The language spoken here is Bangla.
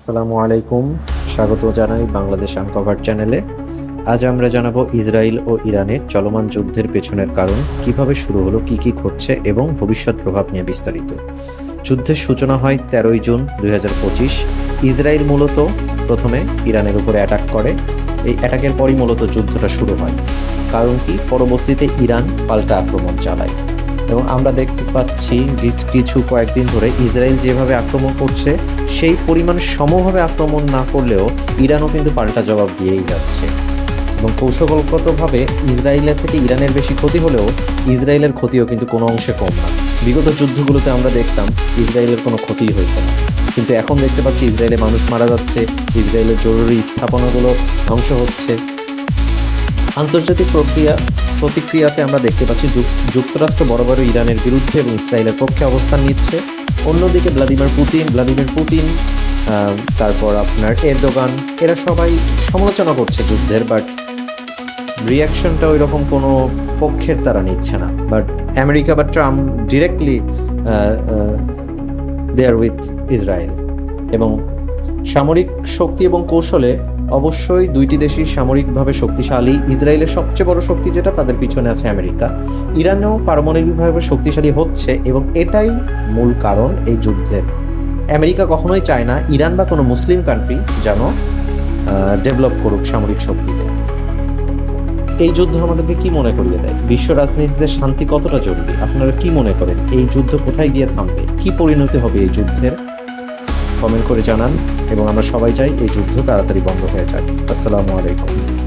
আসসালামু আলাইকুম। স্বাগত জানাই বাংলাদেশ আনকভার চ্যানেলে। আজ আমরা জানাব ইসরায়েল ও ইরানের চলমান যুদ্ধের পেছনের কারণ, কীভাবে শুরু হলো, কি কি ঘটছে এবং ভবিষ্যৎ প্রভাব নিয়ে বিস্তারিত। যুদ্ধের সূচনা হয় তেরোই জুন দুই হাজার পঁচিশ। ইসরায়েল মূলত প্রথমে ইরানের উপরে অ্যাটাক করে। এই অ্যাটাকের পরই মূলত যুদ্ধটা শুরু হয়। কারণ কি? পরবর্তীতে ইরান পাল্টা আক্রমণ চালায়। এবং আমরা দেখতে পাচ্ছি কিছু কয়েকদিন ধরে ইসরায়েল যেভাবে আক্রমণ করছে, সেই পরিমাণ সমভাবে আক্রমণ না করলেও ইরানও কিন্তু পাল্টা জবাব দিয়েই যাচ্ছে। এবং কৌশলগতভাবে ইসরায়েলের থেকে ইরানের বেশি ক্ষতি হলেও ইসরায়েলের ক্ষতিও কিন্তু কোনো অংশে কম না। বিগত যুদ্ধগুলোতে আমরা দেখতাম ইসরায়েলের কোনো ক্ষতিই হয়েছে না। কিন্তু এখন দেখতে পাচ্ছি ইসরায়েলে মানুষ মারা যাচ্ছে, ইসরায়েলের জরুরি স্থাপনাগুলো ধ্বংস হচ্ছে। আন্তর্জাতিক প্রক্রিয়া, প্রতিক্রিয়াতে আমরা দেখতে পাচ্ছি যুক- যুক্তরাষ্ট্র বড় ইরানের বিরুদ্ধে এবং ইসরায়েলের পক্ষে অবস্থান নিচ্ছে। অন্যদিকে ভ্লাদিমির পুতিন ভ্লাদিমির পুতিন তারপর আপনার এরদোগান, এরা সবাই সমালোচনা করছে যুদ্ধের বাট রিয়াকশনটা ওই রকম কোনো পক্ষের তারা নিচ্ছে না। বাট আমেরিকা বা Trump directly there with Israel এবং সামরিক শক্তি এবং কৌশলে অবশ্যই দুইটি দেশই সামরিকভাবে শক্তিশালী। ইসরায়েলের সবচেয়ে বড় শক্তি যেটা, তাদের পিছনে আছে আমেরিকা। ইরানও পারমাণবিকভাবে শক্তিশালী হচ্ছে এবং এটাই মূল কারণ এই যুদ্ধের আমেরিকা কখনোই চায় না ইরান বা কোনো মুসলিম কান্ট্রি যেন ডেভেলপ করুক সামরিক শক্তিতে। এই যুদ্ধ আমাদেরকে কি মনে করিয়ে দেয়? বিশ্ব রাজনীতিতে শান্তি কতটা জরুরি? আপনারা কি মনে করেন? এই যুদ্ধ কোথায় গিয়ে থামবে? কি পরিণতি হবে এই যুদ্ধের? কমেন্ট করে জানান এবং আমরা সবাই চাই এই যুদ্ধ তাড়াতাড়ি বন্ধ হয়ে যায় আসসালামু আলাইকুম।